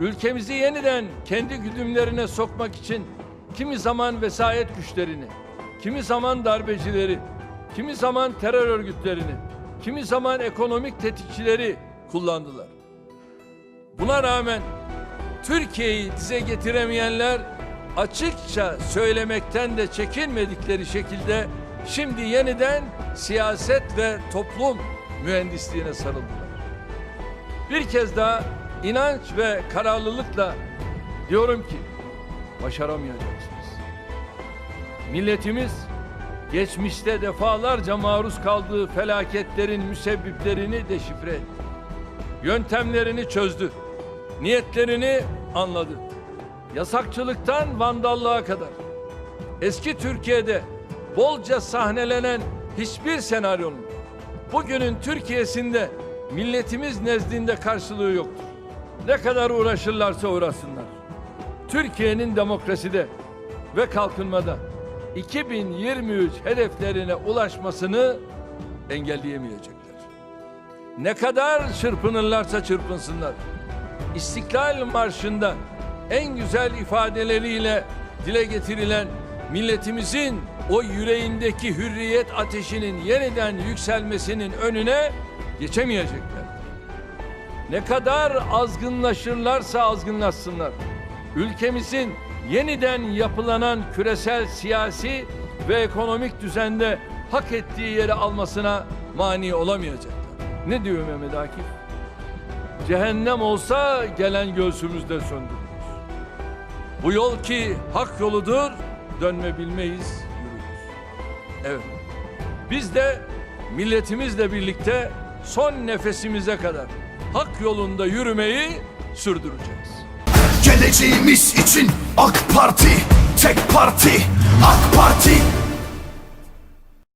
ülkemizi yeniden kendi güdümlerine sokmak için kimi zaman vesayet güçlerini, kimi zaman darbecileri, kimi zaman terör örgütlerini, kimi zaman ekonomik tetikçileri kullandılar. Buna rağmen Türkiye'yi dize getiremeyenler açıkça söylemekten de çekinmedikleri şekilde şimdi yeniden siyaset ve toplum mühendisliğine sarıldılar. Bir kez daha inanç ve kararlılıkla diyorum ki başaramayacaksınız. Milletimiz geçmişte defalarca maruz kaldığı felaketlerin müsebbiplerini deşifre etti. Yöntemlerini çözdü. Niyetlerini anladı. Yasakçılıktan vandallığa kadar. Eski Türkiye'de bolca sahnelenen hiçbir senaryonun bugünün Türkiye'sinde milletimiz nezdinde karşılığı yoktur. Ne kadar uğraşırlarsa uğraşsınlar. Türkiye'nin demokraside ve kalkınmada 2023 hedeflerine ulaşmasını engelleyemeyecekler. Ne kadar çırpınırlarsa çırpınsınlar. İstiklal Marşı'nda en güzel ifadeleriyle dile getirilen milletimizin o yüreğindeki hürriyet ateşinin yeniden yükselmesinin önüne geçemeyecekler. Ne kadar azgınlaşırlarsa azgınlaşsınlar. Ülkemizin yeniden yapılanan küresel siyasi ve ekonomik düzende hak ettiği yeri almasına mani olamayacaklar. Ne diyor Mehmet Akif? Cehennem olsa gelen göğsümüzde söndürülür. Bu yol ki hak yoludur, dönme bilmeyiz, yürürüz. Evet, biz de milletimizle birlikte son nefesimize kadar hak yolunda yürümeyi sürdüreceğiz. Geleceğimiz için AK Parti Tek parti AK Parti